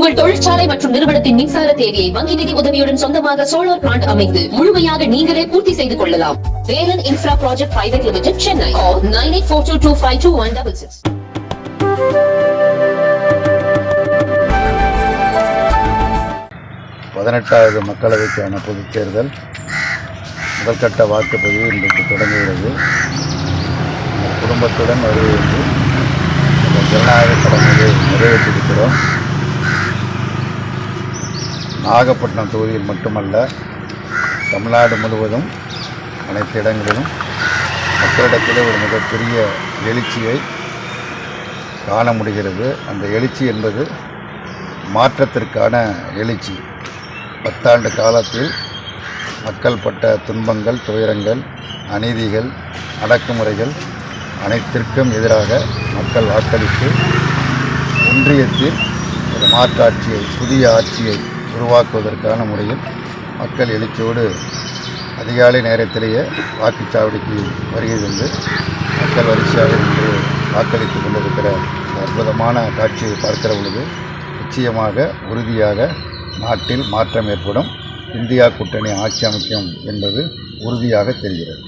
உங்கள் தொழிற்சாலை மற்றும் நிறுவனத்தின் மின்சார தேவையை வங்கி நிதி உதவியுடன் சொந்தமாக சோலார் பிளான்ட் அமைத்து முழுமையாக நீங்களே பூர்த்தி செய்து கொள்ளலாம். Velan infra project private limited Chennai nine eight four two two five two one double six பதினெட்டாவது மக்களவைக்கான பொதுத் தேர்தல். முதற்கட்ட வாக்குப்பதிவு இன்றைக்கு தொடங்குகிறது. குடும்பத்துடன் வருவது இந்த ஜனநாயக கடமையை நிறைவேற்றியிருக்கிறோம் நாகப்பட்டினம் தொகுதியில் மட்டுமல்ல தமிழ்நாடு முழுவதும் அனைத்து இடங்களிலும் மக்களிடத்திலே ஒரு மிகப்பெரிய எழுச்சியை காண முடிகிறது. அந்த எழுச்சி என்பது மாற்றத்திற்கான எழுச்சி. பத்தாண்டு காலத்தில் மக்கள் பட்ட துன்பங்கள் துயரங்கள் அநீதிகள் அடக்குமுறைகள் அனைத்திற்கும் எதிராக மக்கள் வாக்களித்து ஒன்றியத்தில் ஒரு மாற்றாட்சியை புதிய ஆட்சியை உருவாக்குவதற்கான முறையில் மக்கள் எழுச்சியோடு அதிகாலை நேரத்திலேயே வாக்குச்சாவடிக்கு வருகை தந்து மக்கள் வரிசையாக நின்று வாக்களித்துக் கொண்டிருக்கிற அற்புதமான காட்சியை பார்க்கிற பொழுது நிச்சயமாக உறுதியாக நாட்டில் மாற்றம் ஏற்படும். இந்தியா கூட்டணி ஆட்சி அமைக்கும் என்பது உறுதியாக தெரிகிறது.